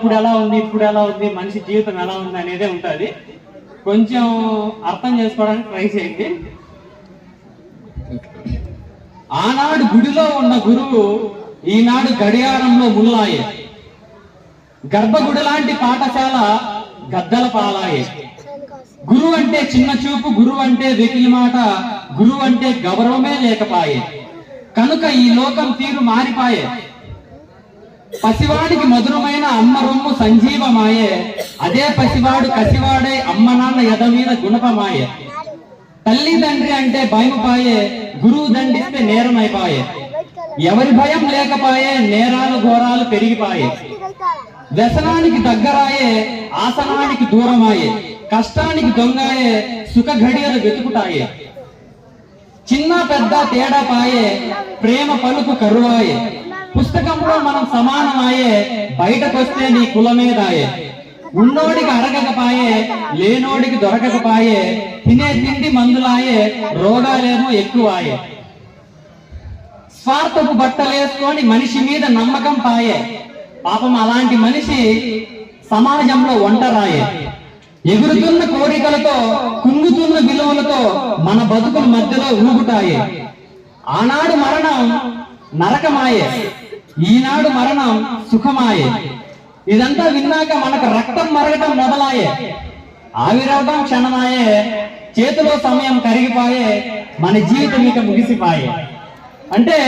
అప్పుడు ఎలా ఉంది ఇప్పుడు ఎలా ఉంది మనిషి జీవితం ఎలా ఉంది అనేదే ఉంటుంది. కొంచెం అర్థం చేసుకోవడానికి ట్రై చేయండి. ఆనాడు గుడిలో ఉన్న గురువు ఈనాడు గడియారంలో ముల్లాయే. గర్భగుడి లాంటి పాఠశాల గద్దల పాలాయే. గురువు అంటే చిన్న చూపు గురువు అంటే వెకిలి మాట గురువు అంటే గౌరవమే లేకపాయే. కనుక ఈ లోకం తీరు మారిపాయే. పసివాడికి మధురమైన అమ్మ రొమ్ము సంజీవమాయే. అదే పసివాడు కసివాడే అమ్మ నాన్న ఎద మీద గుణపమాయే. తల్లి తండ్రి అంటే భయమపాయే గురువు దండిస్తే నేరమైపాయే. ఎవరి భయం లేకపాయే నేరాలు ఘోరాలు పెరిగిపాయే. వ్యసనానికి దగ్గరాయే ఆసనానికి దూరమాయే. కష్టానికి దొంగాయే సుఖ ఘడియలు వెతుకుతాయే. చిన్న పెద్ద తేడా పాయే ప్రేమ పలుకు కరువాయే. పుస్తకంలో మనం సమానమాయే బయటకొస్తే నీ కులమేదాయే. ఉన్నోడికి అరగకపాయే లేనోడికి దొరకకపాయే తినే తిండి మందులాయే రోగాలేమో ఎక్కువాయే. స్వార్థపు బట్టలేసుకొని మనిషి మీద నమ్మకం పాయే. పాపం అలాంటి మనిషి సమాజంలో ఒంటరాయే. ఎగురుతున్న కోరికలతో కుంగుతున్న విలువలతో మన బతుకుల మధ్యలో ఊగుటాయే ఆనాడు మరణం నరకమాయే. ఈనాడు మరణం సుఖమాయే. ఇదంతా విన్నాక మనకు రక్తం మరగటం మొదలాయే. ఆవిరవటం క్షణమాయే. చేతిలో సమయం కరిగిపోయే. మన జీవితం ఇక ముగిసిపాయే. అంటే